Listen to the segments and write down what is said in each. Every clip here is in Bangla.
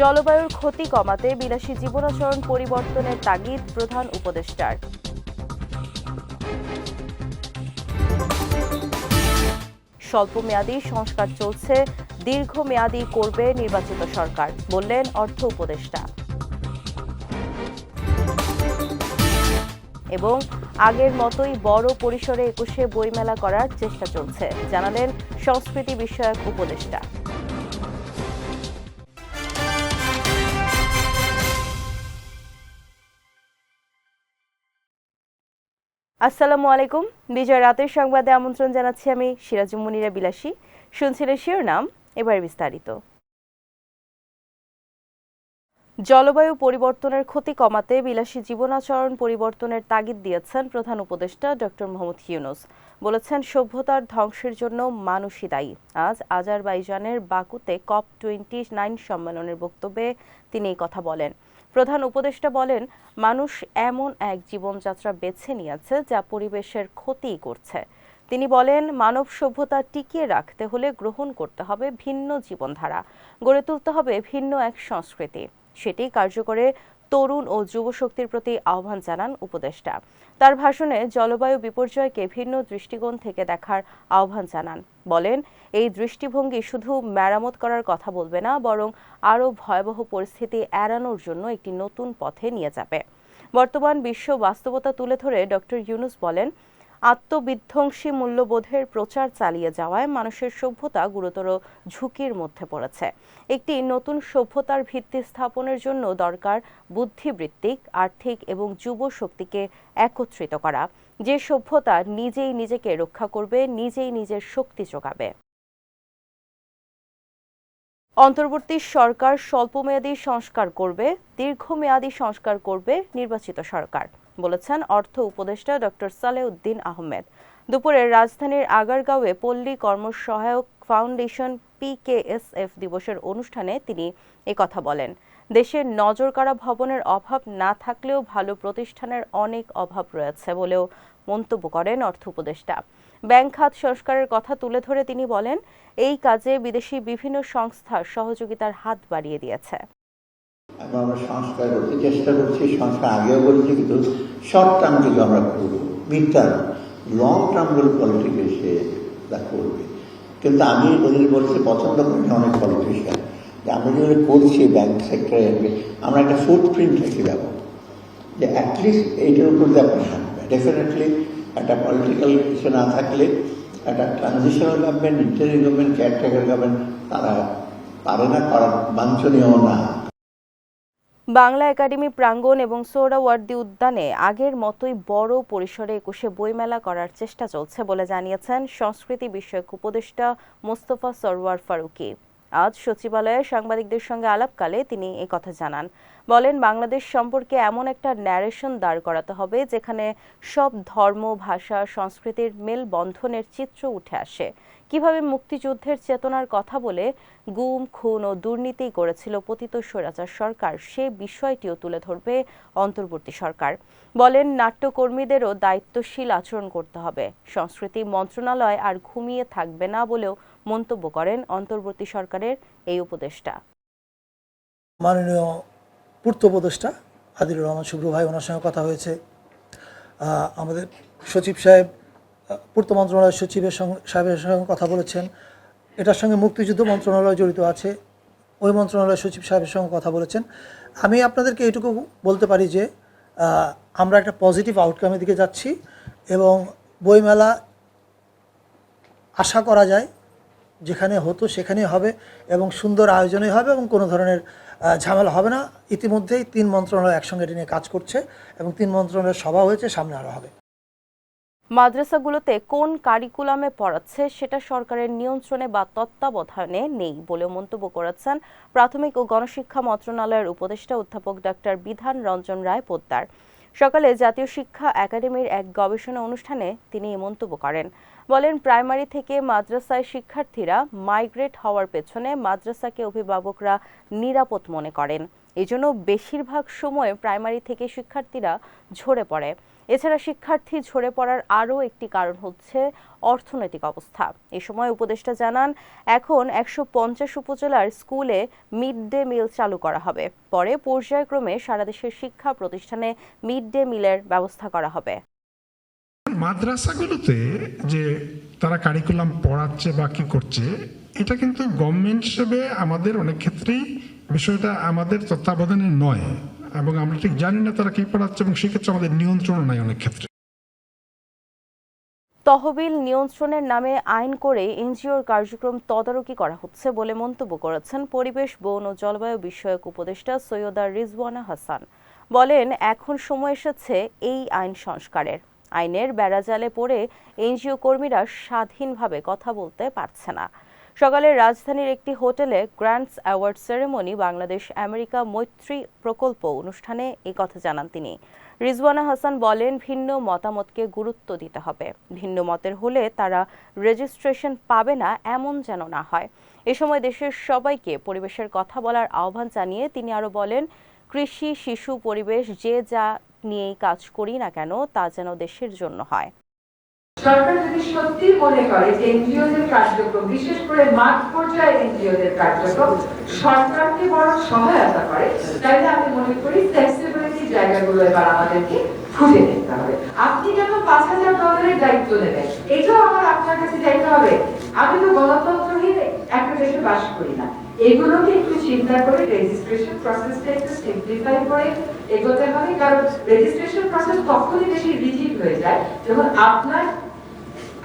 জলবায়ুর ক্ষতি কমাতে বিলাসী জীবনাচরণ পরিবর্তনের তাগিদ প্রধান উপদেষ্টার। স্বল্পমেয়াদী সংস্কার চলছে, দীর্ঘমেয়াদী করবে নির্বাচিত সরকার, বললেন অর্থ উপদেষ্টা। এবং আগের মতোই বড় পরিসরে একুশে বইমেলা করার চেষ্টা চলছে, জানালেন সংস্কৃতি বিষয়ক উপদেষ্টা। আসসালামু আলাইকুম। বিজয় রাতের সংবাদে আমন্ত্রণ জানাচ্ছি আমি সিরাজুম মুনিরা বিলাসী। শুনছিলেন শিরোনাম, এবার বিস্তারিত। জলবায়ু পরিবর্তনের ক্ষতি কমাতে বিলাসী জীবনাচরণ পরিবর্তনের তাগিদ দিয়েছেন প্রধান উপদেষ্টা ডক্টর মোহাম্মদ ইউনুস। বলেছেন, সভ্যতার ধ্বংসের জন্য মানুষই দায়ী। আজ আজারবাইজানের বাকুতে কপ টোয়েন্টি নাইন সম্মেলনের বক্তব্যে তিনি এই কথা বলেন। প্রধান উপদেষ্টা বলেন, মানুষ এমন এক জীবনযাত্রা বেছে নিয়েছে যা পরিবেশের ক্ষতি করছে। তিনি বলেন, মানব সভ্যতা টিকিয়ে রাখতে হলে গ্রহণ করতে হবে ভিন্ন জীবনধারা, গড়ে তুলতে হবে ভিন্ন এক সংস্কৃতি। সেটি কার্যকরে তরুণ ও যুব শক্তির প্রতি আহ্বান জানান উপদেষ্টা। তার ভাষণে জলবায়ু বিপর্যয়কে ভিন্ন দৃষ্টিকোণ থেকে দেখার আহ্বান জানান। বলেন, এই দৃষ্টিভঙ্গি শুধু মেরামত করার কথা বলবে না, বরং আরও ভয়াবহ পরিস্থিতি এড়ানোর জন্য একটি নতুন পথে নিয়ে যাবে। বর্তমান বিশ্ব বাস্তবতা তুলে ধরে ডক্টর ইউনুস বলেন আত্মবিধ্বংসী মূল্যবোধের প্রচার চালিয়ে যাওয়ায় মানুষের সভ্যতা গুরুতর ঝুঁকির মধ্যে পড়েছে। একটি নতুন সভ্যতার ভিত্তি স্থাপনের জন্য দরকার বুদ্ধিবৃত্তিক, আর্থিক এবং যুব শক্তিকে একত্রিত করা। যে সভ্যতা নিজেই নিজেকে রক্ষা করবে, নিজেই নিজের শক্তি যোগাবে। অন্তর্বর্তী সরকার স্বল্পমেয়াদী সংস্কার করবে, দীর্ঘমেয়াদী সংস্কার করবে নির্বাচিত সরকার। বলেছেন অর্থ উপদেষ্টা ডক্টর সালেউদ্দিন আহমেদ। দুপুরে রাজধানীর আগারগাঁওয়ে পল্লী কর্মসহায়ক ফাউন্ডেশন পিকেএসএফ দিবসের অনুষ্ঠানে তিনি কথা বলেন। দেশের নজরকাড়া ভবনের অভাব না থাকলেও ভালো প্রতিষ্ঠানের অনেক অভাব রয়েছে বলেও মন্তব্য করেন অর্থ উপদেষ্টা। ব্যাংক খাত সংস্কারের কথা তুলে ধরে তিনি বলেন, এই কাজে বিদেশি বিভিন্ন সংস্থা সহযোগিতার হাত বাড়িয়ে দিয়েছে। এবং আমরা সংস্কার করতে চেষ্টা করছি, সংস্কার আগেও বলেছি, কিন্তু শর্ট টার্ম কিন্তু আমরা করব মিড টার্ম লং টার্মগুলো পলিটিক্যাল সে তা করবে। কিন্তু আমি ওদের বলছি, পছন্দ করি অনেক পলিটিশিয়ান যে আমরা যেগুলো করছি ব্যাংক সেক্টরে আমরা একটা ফুট প্রিন্ট রেখে যাব যে অ্যাটলিস্ট এইটার উপর দিয়ে আপনি হাঁটবেন। ডেফিনেটলি একটা পলিটিক্যাল কিছু না থাকলে একটা transitional government interim government caretaker government তারা পারে না করা বাঞ্ছনীয় না। বাংলা একাডেমি প্রাঙ্গণ এবং সোহরাওয়ার্দী উদ্যানে আগের মতোই বড় পরিসরে একুশে বইমেলা করার চেষ্টা চলছে বলে জানিয়েছেন সংস্কৃতি বিষয়ক উপদেষ্টা মোস্তফা সরওয়ার ফারুকি। আজ সচিবালয়ে সাংবাদিকদের সঙ্গে আলাপকালে তিনি কথা জানান। বলেন, বাংলাদেশ সম্পর্কে এমন একটা ন্যারেশন দাঁড় করাতে হবে যেখানে সব ধর্ম, ভাষা, সংস্কৃতির মেলবন্ধনের চিত্র উঠে আসে। কীভাবে মুক্তিযুদ্ধের চেতনার কথা বলে গুম, খুন ও দুর্নীতি করেছিল পতিত স্বৈরাচার সরকার, সে বিষয়টিও তুলে ধরবে অন্তর্বর্তী সরকার। বলেন, নাট্যকর্মীদেরও দায়িত্বশীল আচরণ করতে হবে। সংস্কৃতি মন্ত্রণালয় আর ঘুমিয়ে থাকবে না বলেও মন্তব্য করেন অন্তর্বর্তী সরকারের এই উপদেষ্টা। মাননীয় পূর্ত উপদেষ্টা আদিলুর রহমান শুভ্র ভাই ওনার সঙ্গে কথা হয়েছে। আমাদের সচিব সাহেব পূর্ত মন্ত্রণালয়ের সচিবের সঙ্গে সাহেবের সঙ্গে কথা বলেছেন। এটার সঙ্গে মুক্তিযুদ্ধ মন্ত্রণালয় জড়িত আছে। ওই মন্ত্রণালয়ের সচিব সাহেবের সঙ্গে কথা বলেছেন। আমি আপনাদেরকে এটুকু বলতে পারি যে আমরা একটা পজিটিভ আউটকামের দিকে যাচ্ছি এবং বইমেলা আশা করা যায় যেখানে হতো সেখানেই হবে এবং সুন্দর আয়োজনই হবে এবং কোনো ধরনের ঝামেলা হবে না। ইতিমধ্যেই তিন মন্ত্রণালয় একসঙ্গে এটা নিয়ে কাজ করছে এবং তিন মন্ত্রণালয়ের সভা হয়েছে, সামনে আরও হবে। মাদ্রাসাগুলোতে কোন কারিকুলামে পড়াচ্ছে সেটা সরকারের নিয়ন্ত্রণে বা তত্ত্বাবধানে নেই বলে মন্তব্য করেছেন প্রাথমিক ও গণশিক্ষা মন্ত্রণালয়ের উপদেষ্টা অধ্যাপক ডাক্তার বিধান রঞ্জন রায় পোদ্দার। সকালে জাতীয় শিক্ষা একাডেমির এক গবেষণা অনুষ্ঠানে তিনি এই মন্তব্য করেন। বলেন, প্রাইমারি থেকে মাদ্রাসায় শিক্ষার্থীরা মাইগ্রেট হওয়ার পেছনে মাদ্রাসাকে অভিভাবকরা নিরাপদ মনে করেন। এজন্য বেশিরভাগ সময় প্রাইমারি থেকে শিক্ষার্থীরা ঝরে পড়ে। এছাড়া শিক্ষার্থী ঝরে পড়ার আরও একটি কারণ হচ্ছে অর্থনৈতিক অবস্থা। এ সময় উপদেষ্টা জানান, এখন একশো পঞ্চাশ উপজেলার স্কুলে মিড ডে মিল চালু করা হবে। পরে পর্যায়ক্রমে সারা দেশের শিক্ষা প্রতিষ্ঠানে মিড ডে মিলের ব্যবস্থা করা হবে। মাদ্রাসাগুলোতে যে তারা কারিকুলাম পড়াচ্ছে বা কি করছে, এটা কিন্তু গভর্নমেন্ট হিসেবে আমাদের অনেক ক্ষেত্রেই বিষয়টা আমাদের তত্ত্বাবধানে নয়, এবং আমরা ঠিক জানি না তারা কি পড়াচ্ছে, এবং সেক্ষেত্রে আমাদের নিয়ন্ত্রণ নাই অনেক ক্ষেত্রে। তহবিল নিয়ন্ত্রণের নামে আইন করে এনজিওর কার্যক্রম তদারকি করা হচ্ছে বলে মন্তব্য করেছেন পরিবেশ, বন ও জলবায়ু বিষয়ক উপদেষ্টা সৈয়দা রিজওয়ানা হাসান। বলেন, এখন সময় এসেছে এই আইন সংস্কারের। আইনের বেড়াজালে পড়ে এনজিও কর্মীরা স্বাধীনভাবে কথা বলতে পারছে না। সকালে রাজধানীর একটি হোটেলে grants award ceremony Bangladesh America মৈত্রী প্রকল্প অনুষ্ঠানে এই কথা জানান তিনি। রিজওয়ানা হাসান বলেন, ভিন্ন মতামতকে গুরুত্ব দিতে হবে। ভিন্ন মতের হলে তারা রেজিস্ট্রেশন পাবে না, এমন যেন না হয়। এ সময় দেশের সবাইকে পরিবেশের কথা বলার আহ্বান জানিয়ে তিনি আরও বলেন, কৃষি, শিশু, পরিবেশ, যে যা নিয়েই কাজ করি না কেন, তা যেন দেশের জন্য হয়। সরকার যদি সত্যি মনে করে যে এনজিওদের কার্যক্রম, বিশেষ করে মাঠ পর্যায়ে এনজিওদের কার্যক্রম, সরকারকে বড় সহায়তা করে তাইলে আমি মনে করি ফ্লেক্সিবিলিটি জায়গাগুলো এবার আমাদেরকে খুঁজে নিতে হবে। আপনি কেন পাঁচ হাজার ডলারের দায়িত্ব নেবেন? এটাও আমার আপনার কাছে যাইতে হবে। আমি তো গণতন্ত্রহীন একটা দেশে বাস করি না। এগুলোকে একটু চিন্তা করে রেজিস্ট্রেশন প্রসেসটা একটু সিম্পলিফাই করে এগোতে হবে। কারণ রেজিস্ট্রেশন প্রসেস তখনই বেশি রিজিড হয়ে যায় যখন আপনার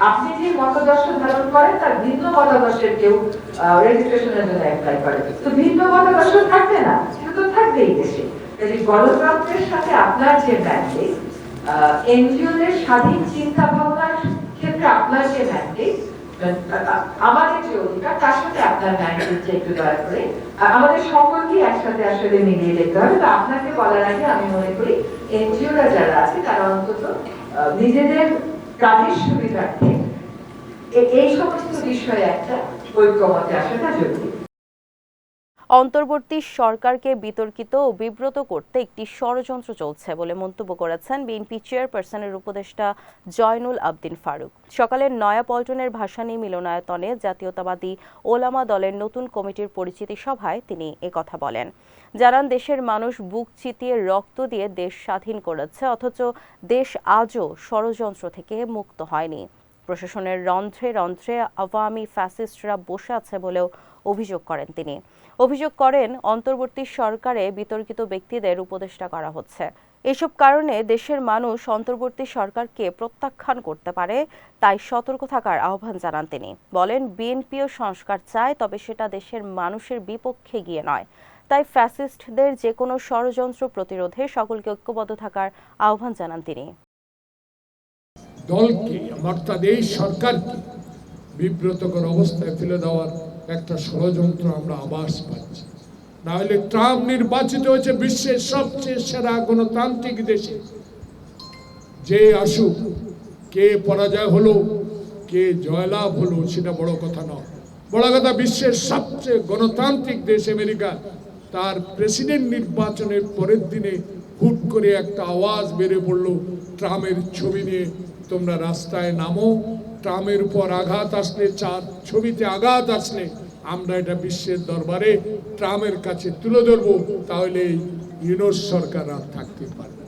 আপনি যে মতাদর্শ ধারণ করেন, তার ভিন্ন মতাদর্শের কেউ রেজিস্ট্রেশনের জন্য অ্যাপ্লাই করে। তো ভিন্ন মতাদর্শ থাকবে না, সেটা তো থাকবেই দেশে। কাজে গণতন্ত্রের সাথে আপনার যে ম্যান্ডেট এনজিওদের স্বাধীন চিন্তা ভাবনার ক্ষেত্রে আপনার যে ম্যান্ডেট আমাদের যে অধিকার, তার সাথে আপনার ম্যান্ডেটটা একটু দয়া করে আমাদের সকলকে একসাথে আসলে মিলিয়ে দেখতে হবে। তো আপনাকে বলার আগে আমি মনে করি, এনজিওরা যারা আছে, তারা অন্তত নিজেদের কাজের সুবিধার্থে এই সমস্ত বিষয়ে একটা ঐক্যমতে আসাটা জরুরি। অন্তর্বর্তী সরকারকে বিতর্কিত ও বিব্রত করতে একটি ষড়যন্ত্র চলছে বলে মন্তব্য করেছেন বিএনপি চেয়ারপারসনের উপদেষ্টা জয়নুল আবদিন ফারুক। সকালের নয়াপল্টনের ভাসানী মিলনায়তনে জাতীয়তাবাদী ওলামা দলের নতুন কমিটির পরিচিতি সভায় তিনি একথা বলেন। জানান, দেশের মানুষ বুক চিতিয়ে রক্ত দিয়ে দেশ স্বাধীন করেছে, অথচ দেশ আজও ষড়যন্ত্র থেকে মুক্ত হয়নি। প্রশাসনের রন্ধ্রে রন্ধ্রে আওয়ামী ফ্যাসিস্টরা বসে আছে বলেও অভিযোগ করেন তিনি। অভিযোগ করেন, অন্তর্বর্তী সরকারে বিতর্কিত ব্যক্তিদের উপদেষ্টা করা হচ্ছে। এসব কারণে দেশের মানুষ অন্তর্বর্তী সরকারকে প্রত্যাখ্যান করতে পারে, তাই সতর্ক থাকার আহ্বান জানান তিনি। বলেন, বিএনপিও সংস্কার চায়, তবে সেটা দেশের মানুষের বিপক্ষে গিয়ে নয়। তাই ফ্যাসিস্টদের যে কোনো ষড়যন্ত্র প্রতিরোধে সকলকে ঐক্যবদ্ধ থাকার আহ্বান জানান তিনি। দলকে অর্থাৎ এই সরকারকে বিব্রতকর অবস্থায় ফেলে দেওয়ার একটা ষড়যন্ত্র আমরা আবাস পাচ্ছি। না হলে ট্রাম্প নির্বাচিত হয়েছে বিশ্বের সবচেয়ে সেরা গণতান্ত্রিক দেশে। যে আসুক, কে পরাজয় হলো, কে জয়লাভ হলো, সেটা বড় কথা নয়। বড় কথা, বিশ্বের সবচেয়ে গণতান্ত্রিক দেশ আমেরিকা, তার প্রেসিডেন্ট নির্বাচনের পরের দিনে হুট করে একটা আওয়াজ বেড়ে পড়ল ট্রাম্পের ছবি নিয়ে। তোমরা রাস্তায় নামো ট্রাম্পের উপর আঘাত আসলে, চাঁদ ছবিতে আঘাত আসলে, আমরা এটা বিশ্বের দরবারে ট্রামের কাছে তুলে ধরবো, তাহলে ইউনোস সরকার আর থাকতে পারবে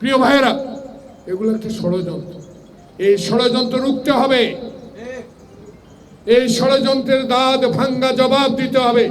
প্রিয় ভাইয়েরা, এগুলো একটা ষড়যন্ত্র। এই ষড়যন্ত্র রুখতে হবে। এই ষড়যন্ত্রের দাঁত ভাঙ্গা জবাব দিতে হবে।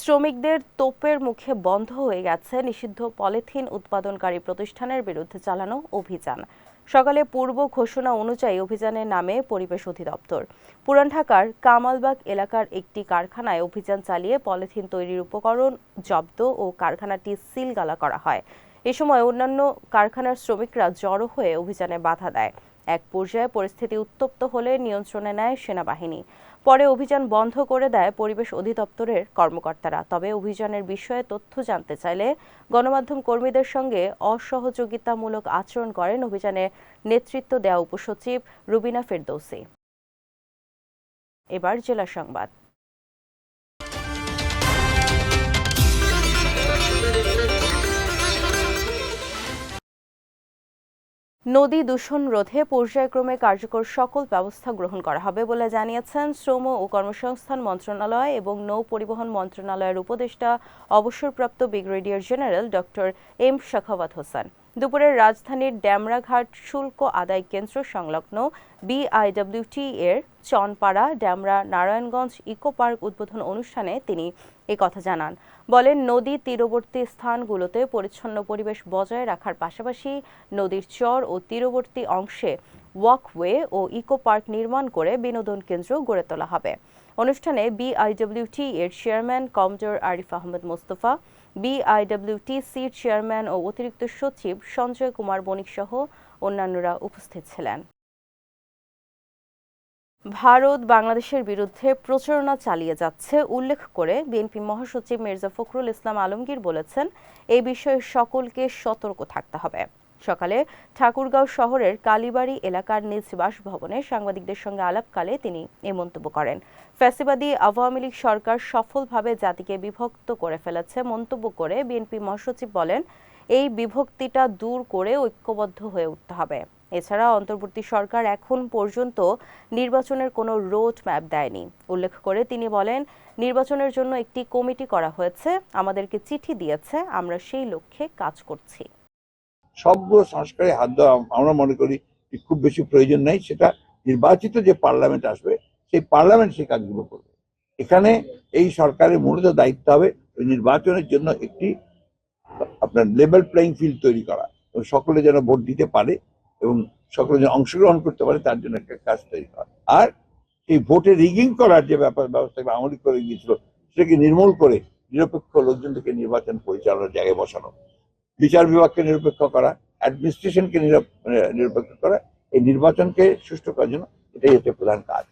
শ্রমিকদের তোপের মুখে বন্ধ হয়ে গেছে নিষিদ্ধ পলিথিন উৎপাদনকারী প্রতিষ্ঠানের বিরুদ্ধে চালানো অভিযান। সকালে পূর্ব ঘোষণা অনুযায়ী অভিযানের নামে পরিবেশ অধিদপ্তর। পুরান ঢাকার কামালবাগ এলাকার একটি কারখানায় অভিযান চালিয়ে পলিথিন তৈরির উপকরণ, জব্দ ও কারখানাটি সিলগালা করা হয়। এ সময় অন্যান্য কারখানার শ্রমিকরা জড়ো হয়ে অভিযানে বাধা দেয়। এক পর্যায়ে পরিস্থিতি উত্তপ্ত হলে নিয়ন্ত্রণে নেয় সেনাবাহিনী। পরে অভিযান বন্ধ করে দেয় পরিবেশ অধিদপ্তরের কর্মকর্তারা। তবে অভিযানের বিষয়ে তথ্য জানতে চাইলে গণমাধ্যম কর্মীদের সঙ্গে অসহযোগিতামূলক আচরণ করেন অভিযানে নেতৃত্ব দেওয়া উপসচিব রুবিনা ফেরদৌসি। এবার জেলা সংবাদ। নদী দূষণ রোধে পর্যায়ক্রমে কার্যকর সকল ব্যবস্থা গ্রহণ করা হবে বলে জানিয়েছেন শ্রম ও কর্মসংস্থান মন্ত্রণালয় এবং নৌ পরিবহন মন্ত্রণালয়ের উপদেষ্টা অবসরপ্রাপ্ত brigadier general doctor M Sakhawat Hossain. দুপুরে রাজধানীর ড্যামরাঘাট শুল্ক আদায় কেন্দ্র সংলগ্ন বিআইডব্লিউটি এর চনপাড়া ড্যামরা নারায়ণগঞ্জ ইকো পার্ক উদ্বোধন অনুষ্ঠানে তিনি কথা জানান। বলেন, নদী তীরবর্তী স্থানগুলোতে পরিচ্ছন্ন পরিবেশ বজায় রাখার পাশাপাশি নদীর চর ও তীরবর্তী অংশে ওয়াকওয়ে ও ইকো পার্ক নির্মাণ করে বিনোদন কেন্দ্র গড়ে তোলা হবে। অনুষ্ঠানে বিআইডব্লিউটি এর চেয়ারম্যান কমডোর আরিফ আহমেদ মোস্তফা বিআইডব্লিউটিসির চেয়ারম্যান ও অতিরিক্ত সচিব সঞ্জয় কুমার বণিক সহ অন্যান্যরা উপস্থিত ছিলেন। ভারত বাংলাদেশের বিরুদ্ধে প্রচারণা চালিয়ে যাচ্ছে উল্লেখ করে বিএনপি মহাসচিব মির্জা ফখরুল ইসলাম আলমগীর বলেছেন এই বিষয়ে সকলকে সতর্ক থাকতে হবে। সকালে ঠাকুরগাঁও শহরের কালীবাড়ি এলাকার নিজ বাসভবনে সাংবাদিকদের সঙ্গে আলাপকালে তিনি এ মন্তব্য করেন। ফ্যাসিবাদী আওয়ামী লীগ সরকার সফলভাবে জাতিকে বিভক্ত করে ফেলেছে মন্তব্য করে বিএনপি মহাসচিব বলেন, এই বিভক্তিটা দূর করে ঐক্যবদ্ধ হয়ে উঠতে হবে। এছাড়া অন্তর্বর্তী সরকার এখন পর্যন্ত নির্বাচনের কোনো রোড ম্যাপ দেয়নি। উল্লেখ করে তিনি বলেন, নির্বাচনের জন্য একটি কমিটি করা হয়েছে, আমাদেরকে চিঠি দিয়েছে, আমরা সেই লক্ষ্যে কাজ করছি। সবগুলো সংস্কারে হাত দেওয়া আমরা মনে করি যে খুব বেশি প্রয়োজন নেই। সেটা নির্বাচিত যে পার্লামেন্ট আসবে, সেই পার্লামেন্ট সেই কাজগুলো করবে। এখানে এই সরকারের মূলত দায়িত্ব হবে ওই নির্বাচনের জন্য একটি আপনার লেভেল প্লেইং ফিল্ড তৈরি করা এবং সকলে যেন ভোট দিতে পারে এবং সকলে যেন অংশগ্রহণ করতে পারে, তার জন্য একটা কাজ তৈরি করা। আর এই ভোটে রিগিং করার যে ব্যাপার ব্যবস্থা আমলি করে গিয়েছিল, সেটাকে নির্মূল করে নিরপেক্ষ লোকজনকে নির্বাচন পরিচালনার জায়গায় বসানো। বিচার বিভাগকে নিরপেক্ষ করা অ্যাডমিনিস্ট্রেশনকে মানে নিরপেক্ষ করা, এই নির্বাচনকে সুষ্ঠু করার জন্য এটাই হচ্ছে প্রধান কাজ।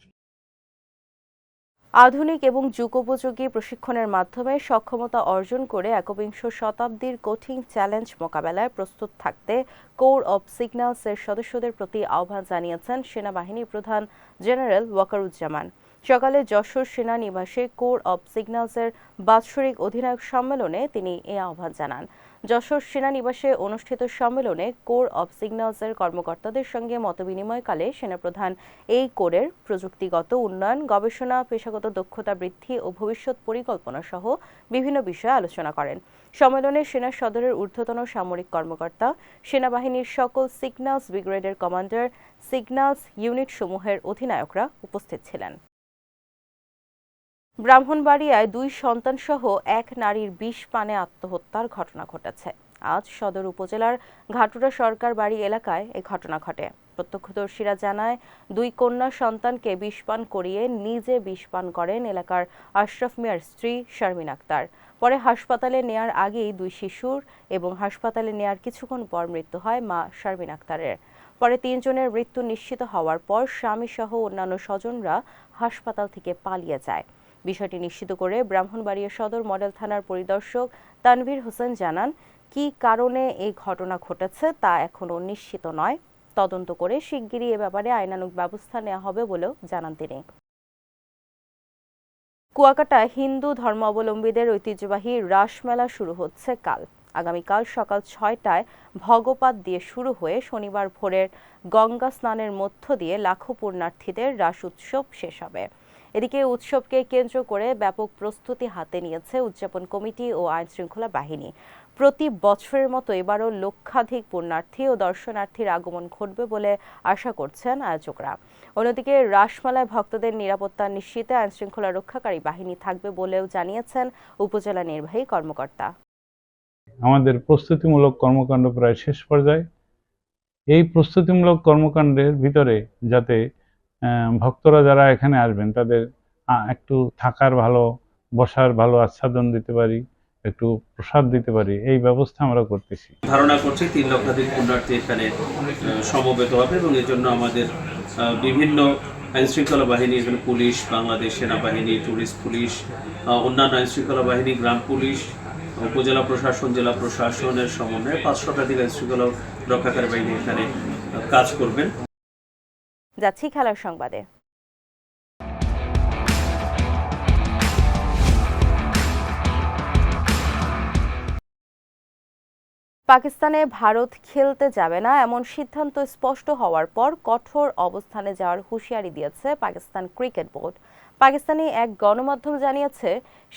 আধুনিক এবং যুগোপযোগী প্রশিক্ষণের মাধ্যমে সক্ষমতা অর্জন করে একবিংশ শতাব্দীর কঠিন চ্যালেঞ্জ মোকাবেলায় প্রস্তুত থাকতে কোর অব সিগন্যালস এর সদস্যদের প্রতি আহ্বান জানিয়েছেন সেনাবাহিনী প্রধান জেনারেল ওয়াকারুজ্জামান। সকালে যশোর সেনানিবাসে কোর অব সিগন্যালস এর বাৎসরিক অধিনায়ক সম্মেলনে তিনি এ আহ্বান জানান। যশোর সেনানিবাসে অনুষ্ঠিত সম্মেলনে কোর অব সিগন্যালসের কর্মকর্তাদের সঙ্গে মতবিনিময়কালে সেনাপ্রধান এই কোরের প্রযুক্তিগত উন্নয়ন, গবেষণা, পেশাগত দক্ষতা বৃদ্ধি ও ভবিষ্যৎ পরিকল্পনা সহ বিভিন্ন বিষয়ে আলোচনা করেন। সম্মেলনে সেনা সদরের ঊর্ধ্বতন সামরিক কর্মকর্তা, সেনাবাহিনীর সকল সিগন্যালস ব্রিগেডের কমান্ডার, সিগন্যালস ইউনিট সমূহের অধিনায়করা উপস্থিত ছিলেন। ব্রাহ্মণবাড়িয়ায় দুই সন্তানসহ এক নারীর বিষ পানে আত্মহত্যার ঘটনা ঘটেছে। আজ সদর উপজেলার ঘাটুরা সরকার বাড়ি এলাকায় এ ঘটনা ঘটে। প্রত্যক্ষদর্শীরা জানায়, দুই কন্যা সন্তানকে বিষপান করিয়ে নিজে বিষপান করেন এলাকার আশরাফ মিয়ার স্ত্রী শারমিন আক্তার। পরে হাসপাতালে নেয়ার আগেই দুই শিশুর এবং হাসপাতালে নেয়ার কিছুক্ষণ পর মৃত্যু হয় মা শারমিন আক্তারের। পরে তিনজনের মৃত্যু নিশ্চিত হওয়ার পর স্বামী সহ অন্যান্য স্বজনরা হাসপাতাল থেকে পালিয়ে যায়। বিষয়টি নিশ্চিত করে ব্রাহ্মণবাড়িয়া সদর মডেল থানার পরিদর্শক তানভীর হোসেন জানান, কি কারণে এই ঘটনা ঘটেছে তা এখনও নিশ্চিত নয়। তদন্ত করে শিগগিরই এ ব্যাপারে আইনানুগ ব্যবস্থা নেওয়া হবে বলেও জানান তিনি। কুয়াকাটা হিন্দু ধর্মাবলম্বীদের ঐতিহ্যবাহী রাসমেলা শুরু হচ্ছে কাল। আগামীকাল সকাল ছয়টায় ভগপাত দিয়ে শুরু হয়ে শনিবার ভোরের গঙ্গা স্নানের মধ্য দিয়ে লাখো পুণ্যার্থীদের রাস উৎসব শেষ হবে। এদিকে উৎসবকে কেন্দ্র করে ব্যাপক প্রস্তুতি হাতে নিয়েছে উদযাপন কমিটি ও আইন শৃঙ্খলা বাহিনী। প্রতি বছরের মতো এবারও লক্ষাধিক পুণ্যার্থী ও দর্শনার্থীর আগমন ঘটবে বলে আশা করছেন আয়োজকরা। অন্যদিকে রাসমালায় ভক্তদের নিরাপত্তা নিশ্চিতে আইন শৃঙ্খলা রক্ষাকারী বাহিনী থাকবে বলেও জানিয়েছেন উপজেলা নির্বাহী কর্মকর্তা। আমাদের প্রস্তুতিমূলক কর্মকাণ্ড প্রায় শেষ পর্যায়ে। এই প্রস্তুতিমূলক কর্মকাণ্ডের ভিতরে যাতে ভক্তরা যারা এখানে আসবেন, তাদের একটু থাকার ভালো, বসার ভালো আচ্ছাদন দিতে পারি, একটু প্রসাদ দিতে পারি, এই ব্যবস্থা আমরা করতেছি। ধারণা করছি তিন লক্ষাধিক পুণ্যার্থী এখানে সমবেত হবে এবং এর জন্য আমাদের বিভিন্ন আইন শৃঙ্খলা বাহিনী, এখানে পুলিশ, বাংলাদেশ সেনাবাহিনী, টুরিস্ট পুলিশ অন্যান্য আইন শৃঙ্খলা বাহিনী, গ্রাম পুলিশ, উপজেলা প্রশাসন, জেলা প্রশাসনের সমন্বয়ে পাঁচ শতাধিক আইন শৃঙ্খলা রক্ষাকারী বাহিনী এখানে কাজ করবেন। যাচ্ছি খেলার সংবাদে। পাকিস্তানে ভারত খেলতে যাবে না, এমন সিদ্ধান্ত স্পষ্ট হওয়ার পর কঠোর অবস্থানে যাওয়ার হুঁশিয়ারি দিয়েছে পাকিস্তান ক্রিকেট বোর্ড। পাকিস্তানি এক গণমাধ্যম জানিয়েছে,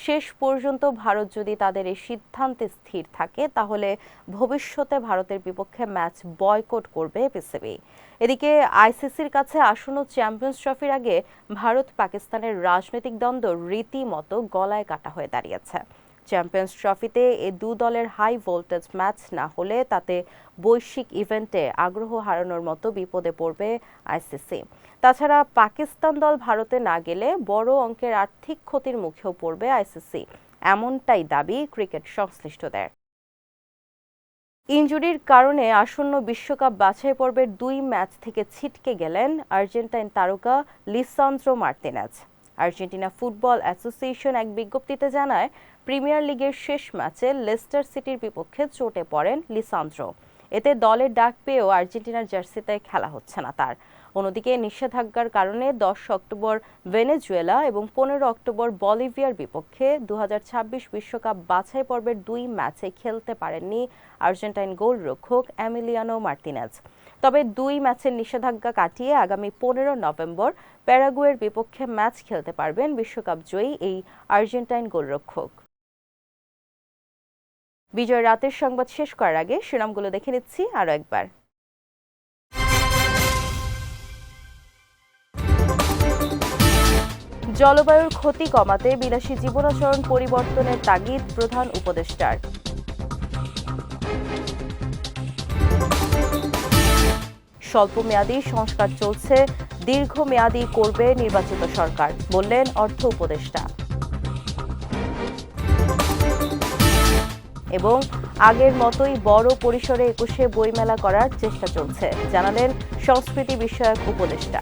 শেষ পর্যন্ত ভারত যদি তাদের এই সিদ্ধান্তে স্থির থাকে, তাহলে ভবিষ্যতে ভারতের বিপক্ষে ম্যাচ বয়কট করবে পিসিবি। এদিকে আইসিসির কাছে আসন্ন চ্যাম্পিয়ন্স ট্রফির আগে ভারত পাকিস্তানের রাজনৈতিক দ্বন্দ্ব রীতিমতো গলায় কাটা হয়ে দাঁড়িয়েছে। চ্যাম্পিয়ন্স ট্রফিতে এ দু দলের হাই ভোল্টেজ ম্যাচ না হলে তাতে বৈশ্বিক ইভেন্টে আগ্রহ হারানোর মতো বিপদে পড়বে আইসিসি তাছাড়া পাকিস্তান দল ভারতে না গেলে বড় অঙ্কের আর্থিক ক্ষতির মুখেও পড়বে আইসিসি এমনটাই দাবি ক্রিকেট সংশ্লিষ্টদের। ইনজুরির কারণে আসন্ন বিশ্বকাপ বাছাই পর্বের দুই ম্যাচ থেকে ছিটকে গেলেন আর্জেন্টাইন তারকা Lisandro Martinez. Argentina football association এক বিজ্ঞপ্তিতে জানায় প্রিমিয়ার লিগের শেষ ম্যাচে লেস্টার সিটির বিপক্ষে চোটে পড়েন লিসান্দ্রো। এতে দলের ডাক পেয়েও আর্জেন্টিনার জার্সিতে খেলা হচ্ছে না তার। অন্যদিকে নিষেধাজ্ঞার কারণে দশ অক্টোবর ভেনেজুয়েলা এবং পনেরো অক্টোবর বলিভিয়ার বিপক্ষে দু বিশ্বকাপ বাছাই পর্বের দুই ম্যাচে খেলতে পারেননি আর্জেন্টাইন গোলরক্ষক অ্যামিলিয়ানো মার্তিনেজ। তবে দুই ম্যাচের নিষেধাজ্ঞা কাটিয়ে আগামী পনেরো নভেম্বর প্যারাগুয়ের বিপক্ষে ম্যাচ খেলতে পারবেন বিশ্বকাপ জয়ী এই আর্জেন্টাইন গোলরক্ষক। বিজয় রাতের সংবাদ শেষ করার আগে শিরোনামগুলো দেখে নিচ্ছি আরও একবার। জলবায়ুর ক্ষতি কমাতে বিলাসী জীবনাচরণ পরিবর্তনের তাগিদ প্রধান উপদেষ্টার। স্বল্পমেয়াদী সংস্কার চলছে, দীর্ঘমেয়াদী করবে নির্বাচিত সরকার, বললেন অর্থ উপদেষ্টা। এবং আগের মতোই বড় পরিসরে একুশে বইমেলা করার চেষ্টা চলছে জানালেন সংস্কৃতি বিষয়ক উপদেষ্টা।